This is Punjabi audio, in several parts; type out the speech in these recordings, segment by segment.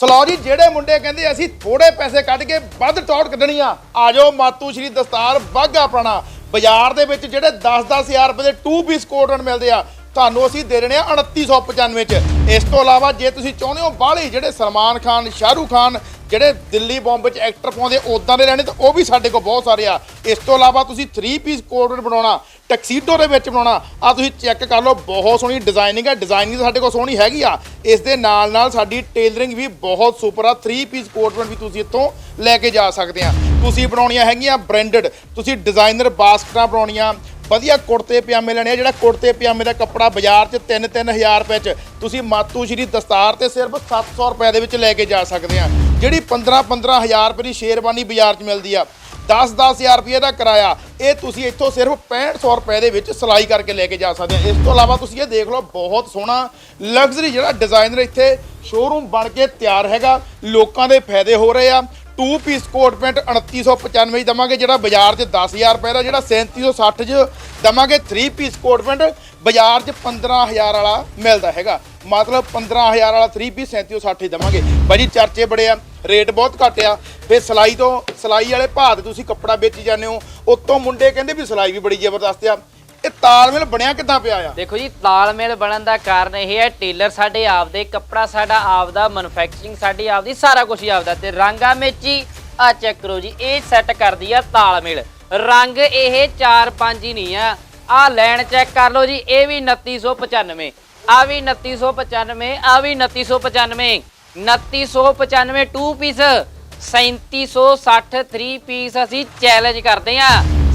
ਸਲੋ ਜੀ, ਜਿਹੜੇ ਮੁੰਡੇ ਕਹਿੰਦੇ ਅਸੀਂ ਥੋੜੇ ਪੈਸੇ ਕੱਢ ਕੇ ਵੱਧ ਟੌਰ ਕੱਢਣੀ ਆ ਆ ਜਾਓ ਮਾਤੂ ਸ਼੍ਰੀ ਦਸਤਾਰ ਬਾਗਾ ਪੁਰਾਣਾ। ਬਾਜ਼ਾਰ ਦੇ ਵਿੱਚ ਜਿਹੜੇ 10-10000 ਰੁਪਏ ਦੇ 2 ਪੀਸ ਕੋਟਨ ਮਿਲਦੇ ਆ, ਤੁਹਾਨੂੰ ਅਸੀਂ ਦੇ ਰਹੇ ਆ 2995 ਚ। ਇਸ ਤੋਂ ਇਲਾਵਾ ਜੇ ਤੁਸੀਂ ਚਾਹੁੰਦੇ ਹੋ ਬਾਹਲੇ, ਜਿਹੜੇ ਸਲਮਾਨ ਖਾਨ, ਸ਼ਾਹਰੂਖ ਖਾਨ ਜਿਹੜੇ ਦਿੱਲੀ ਬੰਬੇ ਚ ਐਕਟਰ ਪਾਉਂਦੇ ਉਦਾਂ ਦੇ ਲੈਣੇ ਤਾਂ ਉਹ ਵੀ ਸਾਡੇ ਕੋਲ ਬਹੁਤ ਸਾਰੇ ਆ। ਇਸ ਤੋਂ ਇਲਾਵਾ ਤੁਸੀਂ 3 ਪੀਸ ਕੋਟਨ ਬਣਾਉਣਾ ਟੈਕਸੀਡੋ ਦੇ ਵਿੱਚ ਬਣਾਉਣਾ ਆ ਤੁਸੀਂ ਚੈੱਕ ਕਰ ਲਓ, ਬਹੁਤ ਸੋਹਣੀ ਡਿਜ਼ਾਈਨਿੰਗ ਹੈ ਡਿਜ਼ਾਈਨਿੰਗ ਸਾਡੇ ਕੋਲ ਸੋਹਣੀ ਹੈਗੀ ਆ। ਇਸ ਦੇ ਨਾਲ ਨਾਲ ਸਾਡੀ ਟੇਲਰਿੰਗ ਵੀ ਬਹੁਤ ਸੁਪਰ ਆ 3 ਪੀਸ ਕੋਟਨ ਵੀ ਤੁਸੀਂ ਇੱਥੋਂ ਲੈ ਕੇ ਜਾ ਸਕਦੇ ਆ। ਤੁਸੀਂ ਬਣਾਉਣੀਆਂ ਹੈਗੀਆਂ ਬ੍ਰਾਂਡਡ ਤੁਸੀਂ ਡਿਜ਼ਾਈਨਰ ਬਾਸਕਟਾਂ ਬਣਾਉਣੀਆਂ ਵਧੀਆ ਕੁੜਤੇ ਪਜਾਮੇ ਲੈਣੇ ਆ, ਜਿਹੜਾ ਕੁੜਤੇ ਪਜਾਮੇ ਦਾ ਕੱਪੜਾ ਬਾਜ਼ਾਰ 'ਚ 3-3000 ਰੁਪਏ 'ਚ ਤੁਸੀਂ ਮਾਤੂ ਸ਼੍ਰੀ ਦਸਤਾਰ ਤੇ ਸਿਰਫ 700 ਰੁਪਏ ਦੇ ਵਿੱਚ ਲੈ ਕੇ ਜਾ ਸਕਦੇ ਆ। ਜਿਹੜੀ 15-15000 ਰੁਪਏ ਦੀ ਸ਼ੇਰਵਾਨੀ ਬਾਜ਼ਾਰ 'ਚ ਮਿਲਦੀ ਆ 10-10000 ਰੁਪਏ ਦਾ ਕਿਰਾਇਆ, ਇਹ ਤੁਸੀਂ ਇੱਥੋਂ ਸਿਰਫ 6500 ਰੁਪਏ ਦੇ ਵਿੱਚ ਸਿਲਾਈ ਕਰਕੇ ਲੈ ਕੇ ਜਾ ਸਕਦੇ ਆ। ਇਸ ਤੋਂ ਇਲਾਵਾ ਤੁਸੀਂ ਇਹ ਦੇਖ ਲਓ, ਬਹੁਤ ਸੋਹਣਾ ਲਗਜ਼ਰੀ ਜਿਹੜਾ ਡਿਜ਼ਾਈਨਰ ਇੱਥੇ ਸ਼ੋਰੂਮ ਬਣ ਕੇ ਤਿਆਰ ਹੈਗਾ। ਲੋਕਾਂ ਦੇ ਫਾਇਦੇ ਹੋ ਰਹੇ ਆ। 2 ਪੀਸ ਕੋਟ ਪੈਂਟ 2995 ਹੀ ਦਵਾਂਗੇ, ਜਿਹੜਾ ਬਾਜ਼ਾਰ 'ਚ 10000 ਰੁਪਏ ਦਾ, ਜਿਹੜਾ 3760 'ਚ ਦਵਾਂਗੇ 3 ਪੀਸ ਕੋਟ ਪੈਂਟ ਬਾਜ਼ਾਰ 'ਚ 15000 ਵਾਲਾ ਮਿਲਦਾ ਹੈਗਾ। ਮਤਲਬ 15000 ਵਾਲਾ 3 ਪੀਸ 3760 ਹੀ ਦਵਾਂਗੇ। ਭਾਜੀ ਚਰਚੇ ਬੜੇ ਆ ਰੇਟ ਬਹੁਤ ਘੱਟ ਆ। ਫਿਰ ਸਿਲਾਈ ਤੋਂ, ਸਿਲਾਈ ਵਾਲੇ ਭਾਅ ਤੇ ਤੁਸੀਂ ਕੱਪੜਾ ਵੇਚੀ ਜਾਂਦੇ ਹੋ। ਉਤੋਂ ਮੁੰਡੇ ਕਹਿੰਦੇ ਵੀ ਸਿਲਾਈ ਵੀ ਬੜੀ ਜ਼ਬਰਦਸਤ ਆ। ਇਹ ਤਾਲਮੇਲ ਬਣਿਆ ਕਿੱਦਾਂ ਪਿਆ ਆ? ਦੇਖੋ ਜੀ, ਤਾਲਮੇਲ ਬਣਨ ਦਾ ਕਾਰਨ ਇਹ ਹੈ, ਟੇਲਰ ਸਾਡੇ ਆਪਦੇ, ਕੱਪੜਾ ਸਾਡਾ ਆਪਦਾ ਮੈਨੂਫੈਕਚਰਿੰਗ ਸਾਡੀ ਆਪਦੀ, ਸਾਰਾ ਕੁਝ ਹੀ ਆਪਦਾ। ਤੇ ਰੰਗਾ ਮੇਚੀ, ਆ ਚੈੱਕ ਕਰੋ ਜੀ, ਇਹ ਸੈੱਟ ਕਰਦੀ ਆ ਤਾਲਮੇਲ। ਰੰਗ ਇਹ 4-5 ਹੀ ਨਹੀਂ ਆ। ਆ ਲਾਈਨ ਚੈੱਕ ਕਰ ਲਓ ਜੀ, ਇਹ ਵੀ 2995 ਆ ਵੀ 2995 ਆ ਵੀ 2995 2995 2 ਪੀਸ 3760 3 ਪੀਸ ਅਸੀਂ ਚੈਲੰਜ ਕਰਦੇ ਆ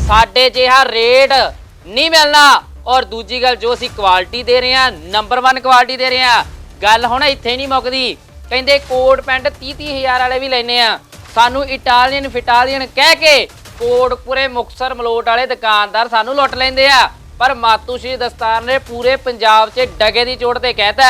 ਸਾਡੇ ਜਿਹਾ ਰੇਟ ਨਹੀਂ ਮਿਲਣਾ। ਔਰ ਦੂਜੀ ਗੱਲ ਜੋ ਅਸੀਂ ਕੁਆਲਿਟੀ ਦੇ ਰਹੇ ਆ ਨੰਬਰ 1 ਕੁਆਲਿਟੀ ਦੇ ਰਹੇ ਆ ਗੱਲ ਹੁਣ ਇੱਥੇ ਨਹੀਂ ਮੁੱਕਦੀ। ਕਹਿੰਦੇ ਕੋਟ ਪੈਂਟ 30 30000 ਵਾਲੇ ਵੀ ਲੈਨੇ ਆ ਸਾਨੂੰ ਇਟਾਲੀਅਨ, ਫਿਟਾਲੀਅਨ ਕਹਿ ਕੇ ਕੋਟ ਪੂਰੇ ਮੁਕਸਰ ਮਲੋਟ ਵਾਲੇ ਦੁਕਾਨਦਾਰ ਸਾਨੂੰ ਲੁੱਟ ਲੈਂਦੇ ਆ। ਪਰ ਮਾਤੂ ਸ਼੍ਰੀ ਦਸਤਾਰ ਨੇ ਪੂਰੇ ਪੰਜਾਬ 'ਚ ਡਗੇ ਦੀ ਚੋਟ ਤੇ ਕਹਿਤਾ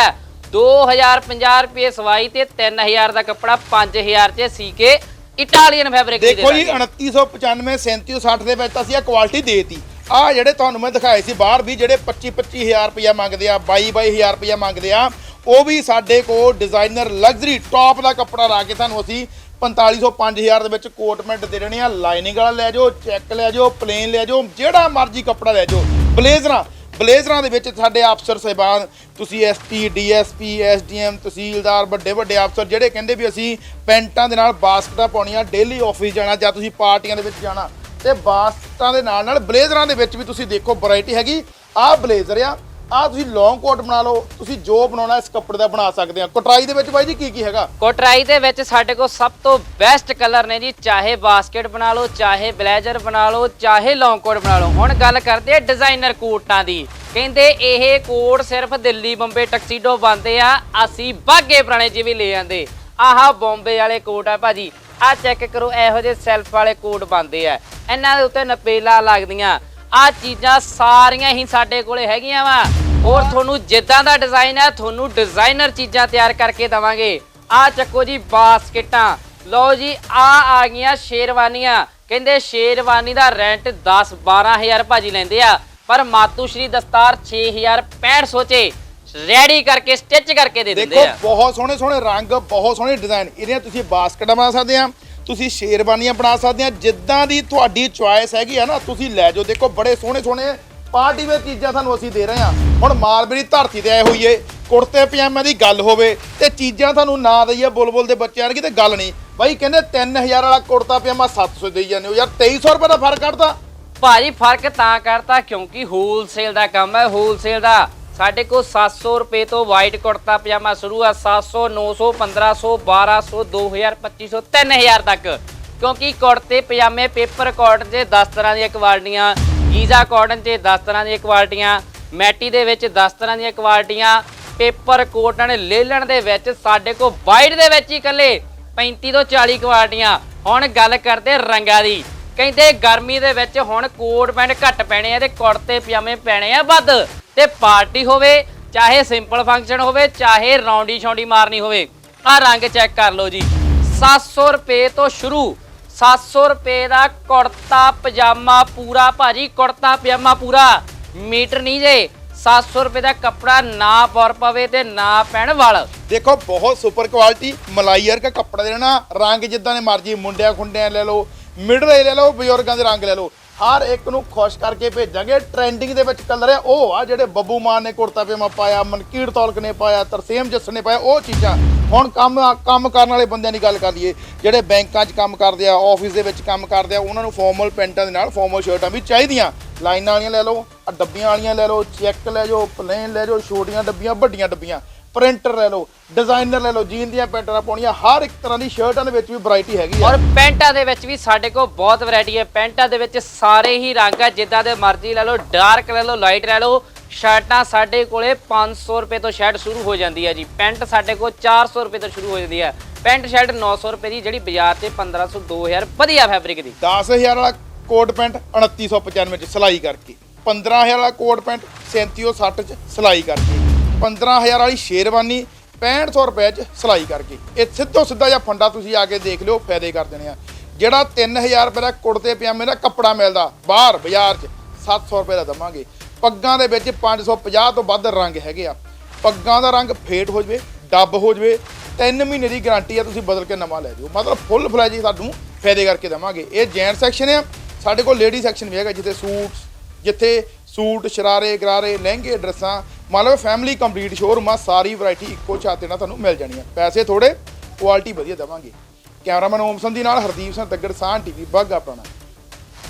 2050 ਰੁਪਏ ਸਵਾਈ ਤੇ 3000 ਦਾ ਕੱਪੜਾ 5000 'ਚ ਸੀ ਕੇ ਇਟਾਲੀਅਨ ਫੈਬਰਿਕ ਦੀ ਦੇਖੋ ਜੀ ਦਾਂਗੇ। 2995 3760 ਦੇ ਵਿੱਚ ਤਾਂ ਅਸੀਂ ਆ ਕੁਆਲਿਟੀ ਦੇਤੀ। ਆ ਜਿਹੜੇ ਤੁਹਾਨੂੰ ਮੈਂ ਦਿਖਾਏ ਸੀ ਬਾਹਰ ਵੀ ਜਿਹੜੇ 25 25000 ਰੁਪਇਆ ਮੰਗਦੇ ਆ 22 22000 ਰੁਪਇਆ ਮੰਗਦੇ ਆ ਉਹ ਵੀ ਸਾਡੇ ਕੋਲ ਡਿਜ਼ਾਈਨਰ ਲਗਜ਼ਰੀ ਟੌਪ ਦਾ ਕੱਪੜਾ ਲਾ ਕੇ ਤੁਹਾਨੂੰ ਅਸੀਂ 4500 5000 ਦੇ ਵਿੱਚ ਕੋਟ ਮੈਂਟ ਦੇ ਦੇਣੇ ਆ। ਲਾਈਨਿੰਗ ਵਾਲਾ ਲੈ ਜਾਓ, ਚੈੱਕ ਲੈ ਜਾਓ ਪਲੇਨ ਲੈ ਜਾਓ, ਜਿਹੜਾ ਮਰਜ਼ੀ ਕੱਪੜਾ ਲੈ ਜਾਓ। ਬਲੇਜ਼ਰਾਂ ਬਲੇਜ਼ਰਾਂ ਦੇ ਵਿੱਚ ਸਾਡੇ ਅਫਸਰ ਸਹਿਬਾਨ, ਤੁਸੀਂ ਐਸਪੀ ਡੀਐਸਪੀ ਐਸਡੀਐਮ ਤਹਿਸੀਲਦਾਰ, ਵੱਡੇ ਵੱਡੇ ਅਫਸਰ, ਜਿਹੜੇ ਕਹਿੰਦੇ ਵੀ ਅਸੀਂ ਪੈਂਟਾਂ ਦੇ ਨਾਲ ਬਾਸਕਟਾਂ ਪਾਉਣੀਆਂ ਡੇਲੀ ਆਫਿਸ ਜਾਣਾ ਜਾਂ ਤੁਸੀਂ ਪਾਰਟੀਆਂ ਦੇ ਵਿੱਚ ਜਾਣਾ। ਤੇ ਬਾਸਕਟਾਂ ਦੇ ਨਾਲ ਨਾਲ ਬਲੇਜ਼ਰਾਂ ਦੇ ਵਿੱਚ ਵੀ ਤੁਸੀਂ ਦੇਖੋ ਵੈਰਾਈਟੀ ਹੈਗੀ। ਆਹ ਬਲੇਜ਼ਰ ਆ ਆਹ ਤੁਸੀਂ ਲੌਂਗ ਕੋਟ ਬਣਾ ਲਓ, ਤੁਸੀਂ ਜੋ ਬਣਾਉਣਾ ਇਸ ਕੱਪੜੇ ਦਾ ਬਣਾ ਸਕਦੇ ਆ। ਕਟਰਾਈ ਦੇ ਵਿੱਚ ਬਾਈ ਜੀ ਕੀ ਕੀ ਹੈਗਾ? ਕੋਟਰਾਈ ਦੇ ਵਿੱਚ ਸਾਡੇ ਕੋਲ ਸਭ ਤੋਂ ਬੈਸਟ ਕਲਰ ਨੇ ਜੀ, ਚਾਹੇ ਬਾਸਕਟ ਬਣਾ ਲਓ, ਚਾਹੇ ਬਲੇਜ਼ਰ ਬਣਾ ਲਓ, ਚਾਹੇ ਲੌਂਗ ਕੋਟ ਬਣਾ ਲਓ। ਹੁਣ ਗੱਲ ਕਰਦੇ ਆ ਡਿਜ਼ਾਈਨਰ ਕੋਟਾਂ ਦੀ। ਕਹਿੰਦੇ ਇਹ ਕੋਟ ਸਿਰਫ ਦਿੱਲੀ, ਬੰਬੇ ਟਕਸੀਡੋ ਬੰਦੇ ਆ, ਅਸੀਂ ਬਾਗੇ ਪੁਰਾਣੇ ਜਿਵੇਂ ਲੈ ਜਾਂਦੇ ਆਹ ਬੰਬੇ ਵਾਲੇ ਕੋਟ ਆ ਭਾਜੀ। ਆ ਚੈੱਕ ਕਰੋ, ਇਹੋ ਜਿਹੇ ਸੈਲਫ ਵਾਲੇ ਕੋਟ ਬੰਦੇ ਆ। ਇਹਨਾਂ ਦੇ ਉੱਤੇ ਨਪੇਲਾ ਲੱਗਦੀਆਂ। ਆ ਚੀਜ਼ਾਂ ਸਾਰੀਆਂ ਹੀ ਸਾਡੇ ਕੋਲੇ ਹੈਗੀਆਂ ਵਾ। ਹੋਰ ਤੁਹਾਨੂੰ ਜਿੱਦਾਂ ਦਾ ਡਿਜ਼ਾਈਨ ਹੈ ਤੁਹਾਨੂੰ ਡਿਜ਼ਾਈਨਰ ਚੀਜ਼ਾਂ ਤਿਆਰ ਕਰਕੇ ਦਵਾਂਗੇ। ਆ ਚੱਕੋ ਜੀ ਬਾਸਕਟਾਂ। ਲਓ ਜੀ ਆ ਆ ਗਈਆਂ ਸ਼ੇਰਵਾਨੀਆਂ। ਕਹਿੰਦੇ ਸ਼ੇਰਵਾਨੀ ਦਾ ਰੈਂਟ 10 12000 ਭਾਜੀ ਲੈਂਦੇ ਆ। ਪਰ ਮਾਤੂ ਸ਼੍ਰੀ ਦਸਤਾਰ 6500 ਚ ਰੈਡੀ ਕਰਕੇ ਸਟਿਚ ਕਰਕੇ ਦੇ ਦਿੰਦੇ ਦੇਖੋ ਆ। ਬਹੁਤ ਸੋਹਣੇ ਸੋਹਣੇ ਰੰਗ ਬਹੁਤ ਸੋਹਣੇ ਡਿਜ਼ਾਈਨ ਇਹਦੀਆਂ ਤੁਸੀਂ ਬਾਸਕਟਾਂ ਬਣਾ ਸਕਦੇ ਆ। ਤੁਸੀਂ ਸ਼ੇਰਵਾਨੀਆਂ ਬਣਾ ਸਕਦੇ ਆ, ਜਿੱਦਾਂ ਦੀ ਤੁਹਾਡੀ ਚੁਆਇਸ ਹੈਗੀ ਆ ਨਾ, ਤੁਸੀਂ ਲੈ ਜਾਓ। ਦੇਖੋ, ਬੜੇ ਸੋਹਣੇ ਸੋਹਣੇ ਪਾਰਟੀ ਵੇਅਰ ਚੀਜ਼ਾਂ ਤੁਹਾਨੂੰ ਅਸੀਂ ਦੇ ਰਹੇ ਆ। ਹੁਣ ਮਾਲਬਰੀ ਧਰਤੀ ਤੇ ਆਏ ਹੋਈਏ, ਕੁੜਤੇ ਪਜਾਮੇ ਦੀ ਗੱਲ ਹੋਵੇ, ਤੇ ਚੀਜ਼ਾਂ ਤੁਹਾਨੂੰ ਨਾ ਦਈਏ ਬੁਲਬੁਲ ਦੇ ਬੱਚਿਆਂ ਵਰਗੀ ਤੇ ਗੱਲ ਨਹੀਂ। ਬਾਈ, ਕਹਿੰਦੇ 3000 ਵਾਲਾ ਕੁੜਤਾ ਪਜਾਮਾ 700 ਦੇਈ ਜਾਂਦੇ ਹੋ। ਯਾਰ 2300 ਰੁਪਏ ਦਾ ਫ਼ਰਕ ਕੱਢਦਾ। ਭਾਜੀ, ਫ਼ਰਕ ਤਾਂ ਕਰਤਾ ਕਿਉਂਕਿ ਹੋਲਸੇਲ ਦਾ ਕੰਮ ਹੈ ਹੋਲਸੇਲ ਦਾ। ਸਾਡੇ ਕੋਲ 700 ਰੁਪਏ ਤੋਂ ਵਾਈਟ ਕੁੜਤਾ ਪਜਾਮਾ ਸ਼ੁਰੂ ਆ 700 900 1500 1200 2000 2500 3000 ਤੱਕ। ਕਿਉਂਕਿ ਕੁੜਤੇ, ਪਜਾਮੇ ਪੇਪਰ ਕਾਟਨ 'ਚ 10 ਤਰ੍ਹਾਂ ਦੀਆਂ ਕੁਆਲਟੀਆਂ ਗੀਜ਼ਾ ਕਾਟਨ 'ਚ 10 ਤਰ੍ਹਾਂ ਦੀਆਂ ਕੁਆਲਟੀਆਂ ਮੈਟੀ ਦੇ ਵਿੱਚ 10 ਤਰ੍ਹਾਂ ਦੀਆਂ ਕੁਆਲਟੀਆਂ ਪੇਪਰ ਕੋਟਨ ਲੇਲਣ ਦੇ ਵਿੱਚ ਸਾਡੇ ਕੋਲ ਵਾਈਟ ਦੇ ਵਿੱਚ ਹੀ ਇਕੱਲੇ 35 ਤੋਂ 40 ਕੁਆਲਟੀਆਂ ਹੁਣ ਗੱਲ ਕਰਦੇ ਰੰਗਾਂ ਦੀ। ਕਹਿੰਦੇ ਗਰਮੀ ਦੇ ਵਿੱਚ ਹੁਣ ਕੋਟ ਪੈਂਟ ਘੱਟ ਪੈਣੇ ਆ ਤੇ ਕੁੜਤੇ ਪਜਾਮੇ ਪੈਣੇ ਆ ਵੱਧ। ਤੇ ਪਾਰਟੀ ਹੋਵੇ, ਚਾਹੇ ਸਿੰਪਲ ਫੰਕਸ਼ਨ ਹੋਵੇ, ਚਾਹੇ ਰੌਂਡੀ ਛੌਂਡੀ ਮਾਰਨੀ ਹੋਵੇ ਆ ਰੰਗ ਚੈੱਕ ਕਰ ਲਓ ਜੀ। 700 ਰੁਪਏ ਤੋਂ ਸ਼ੁਰੂ 700 ਰੁਪਏ ਦਾ ਕੁੜਤਾ ਪਜਾਮਾ ਪੂਰਾ, ਭਾਜੀ ਕੁੜਤਾ ਪਜਾਮਾ ਪੂਰਾ। ਮੀਟਰ ਨਹੀਂ ਜੇ 700 ਰੁਪਏ ਦਾ ਕੱਪੜਾ ਨਾ ਪੌਰ ਪਵੇ ਤੇ ਨਾ ਪੈਣ ਵਲ। ਦੇਖੋ, ਬਹੁਤ ਸੁਪਰ ਕੁਆਲਿਟੀ ਮਲਾਈ ਵਰਗਾ ਕੱਪੜਾ ਦੇਣਾ ਰੰਗ ਜਿੱਦਾਂ ਦੇ ਮਰਜ਼ੀ, ਮੁੰਡਿਆਂ ਖੁੰਡਿਆਂ ਲੈ ਲਓ ਮਿਡਲ ਏ ਲੈ ਲਓ, ਬਜ਼ੁਰਗਾਂ ਦੇ ਰੰਗ ਲੈ ਲਓ। ਹਰ ਇੱਕ ਨੂੰ ਖੁਸ਼ ਕਰਕੇ ਭੇਜਾਂਗੇ। ਟ੍ਰੈਂਡਿੰਗ ਦੇ ਵਿੱਚ ਕਲਰ ਹੈ ਉਹ ਆ ਜਿਹੜੇ ਬੱਬੂ ਮਾਨ ਨੇ ਕੁੜਤਾ ਪਜਾਮਾ ਪਾਇਆ, ਮਨਕੀਰ ਤੌਲਕ ਨੇ ਪਾਇਆ, ਤਰਸੇਮ ਜੱਸ ਨੇ ਪਾਇਆ, ਉਹ ਚੀਜ਼ਾਂ। ਹੁਣ ਕੰਮ ਕੰਮ ਕਰਨ ਵਾਲੇ ਬੰਦਿਆਂ ਦੀ ਗੱਲ ਕਰ ਲਈਏ, ਜਿਹੜੇ ਬੈਂਕਾਂ 'ਚ ਕੰਮ ਕਰਦੇ ਆ ਆਫਿਸ ਦੇ ਵਿੱਚ ਕੰਮ ਕਰਦੇ ਆ, ਉਹਨਾਂ ਨੂੰ ਫਾਰਮਲ ਪੈਂਟਾਂ ਦੇ ਨਾਲ ਫਾਰਮਲ ਸ਼ਰਟਾਂ ਵੀ ਚਾਹੀਦੀਆਂ। ਲਾਈਨਾਂ ਵਾਲੀਆਂ ਲੈ ਲਓ ਡੱਬੀਆਂ ਵਾਲੀਆਂ ਲੈ ਲਓ, ਚੈੱਕ ਲੈ ਜਾਓ ਪਲੇਨ ਲੈ ਜਾਓ, ਛੋਟੀਆਂ ਡੱਬੀਆਂ, ਵੱਡੀਆਂ ਡੱਬੀਆਂ। ਪ੍ਰਿੰਟਰ ਲੈ ਲਓ ਡਿਜ਼ਾਈਨਰ ਲੈ ਲਓ ਜੀਨ ਦੀਆਂ ਪੈਂਟਾਂ ਪਾਉਣੀਆਂ ਹਰ ਇੱਕ ਤਰ੍ਹਾਂ ਦੀ ਸ਼ਰਟਾਂ ਦੇ ਵਿੱਚ ਵੀ ਵੈਰਾਈਟੀ ਹੈਗੀ ਆ। ਔਰ ਪੈਂਟਾਂ ਦੇ ਵਿੱਚ ਵੀ ਸਾਡੇ ਕੋਲ ਬਹੁਤ ਵੈਰਾਈਟੀ ਹੈ। ਪੈਂਟਾਂ ਦੇ ਵਿੱਚ ਸਾਰੇ ਹੀ ਰੰਗ ਆ ਜਿੱਦਾਂ ਦੇ ਮਰਜ਼ੀ ਲੈ ਲਓ ਡਾਰਕ ਲੈ ਲਓ ਲਾਈਟ ਲੈ ਲਓ। ਸ਼ਰਟਾਂ ਸਾਡੇ ਕੋਲੇ 500 ਰੁਪਏ ਤੋਂ ਸ਼ਰਟ ਸ਼ੁਰੂ ਹੋ ਜਾਂਦੀ ਹੈ ਜੀ। ਪੈਂਟ ਸਾਡੇ ਕੋਲ 400 ਰੁਪਏ ਤੋਂ ਸ਼ੁਰੂ ਹੋ ਜਾਂਦੀ ਹੈ। ਪੈਂਟ ਸ਼ਰਟ 900 ਰੁਪਏ ਦੀ ਜਿਹੜੀ ਬਾਜ਼ਾਰ ਤੇ 1500 2000 ਵਧੀਆ ਫੈਬਰਿਕ ਦੀ। 10000 ਵਾਲਾ ਕੋਟ ਪੈਂਟ 2995 ਚ ਸਿਲਾਈ ਕਰਕੇ। 15000 ਵਾਲਾ ਕੋਟ ਪੈਂਟ 3760 ਚ ਸਿਲਾਈ ਕਰਕੇ। 15000 ਵਾਲੀ ਸ਼ੇਰਵਾਨੀ 6500 ਰੁਪਏ ਚ ਸਿਲਾਈ ਕਰਕੇ ਇਹ ਸਿੱਧੋ ਸਿੱਧਾ ਜਿਹਾ ਫੰਡਾ ਤੁਸੀਂ ਆ ਕੇ ਦੇਖ ਲਿਓ, ਫਾਇਦੇ ਕਰ ਦੇਣੇ ਆ। ਜਿਹੜਾ 3000 ਰੁਪਏ ਦਾ ਕੁੜਤੇ ਪਜਾਮੇ ਦਾ ਕੱਪੜਾ ਮਿਲਦਾ, ਬਾਹਰ ਬਾਜ਼ਾਰ 'ਚ 700 ਰੁਪਏ ਦਾ ਦਵਾਂਗੇ। ਪੱਗਾਂ ਦੇ ਵਿੱਚ 550 ਤੋਂ ਵੱਧ ਰੰਗ ਹੈਗੇ ਆ। ਪੱਗਾਂ ਦਾ ਰੰਗ ਫੇਟ ਹੋ ਜਵੇ, ਡੱਬ ਹੋ ਜਵੇ 3 ਮਹੀਨੇ ਦੀ ਗਾਰੰਟੀ ਆ, ਤੁਸੀਂ ਬਦਲ ਕੇ ਨਵਾਂ ਲੈ ਜਾਓ। ਮਤਲਬ ਫੁੱਲ ਫਲੈਜੀ ਤੁਹਾਨੂੰ ਫਾਇਦੇ ਕਰਕੇ ਦਵਾਂਗੇ। ਇਹ ਜੈਂਟ ਸੈਕਸ਼ਨ ਆ, ਸਾਡੇ ਕੋਲ ਲੇਡੀ ਸੈਕਸ਼ਨ ਵੀ ਹੈਗਾ, ਜਿੱਥੇ ਸੂਟਸ, ਜਿੱਥੇ ਸੂਟ, ਸ਼ਰਾਰੇ, ਗਰਾਰੇ, ਲਹਿੰਗੇ, ਡਰੈਸਾਂ ਮੰਨ ਲਓ ਫੈਮਿਲੀ ਕੰਪਲੀਟ ਸ਼ੋਰੂਮ ਆ, ਸਾਰੀ ਵੈਰਾਈਟੀ ਇੱਕੋ ਛੱਤ ਤੇ ਨਾਲ ਤੁਹਾਨੂੰ ਮਿਲ ਜਾਣੀ ਆ। ਪੈਸੇ ਥੋੜੇ ਕੁਆਲਿਟੀ ਵਧੀਆ ਦੇਵਾਂਗੇ। ਕੈਮਰਾਮੈਨ ਓਮ ਸੰਧੀ ਨਾਲ, ਹਰਦੀਪ ਸਿੰਘ ਤੱਗੜ ਸਾਹ ਟੀਵੀ ਬਾਗਾ ਪੁਰਾਣਾ।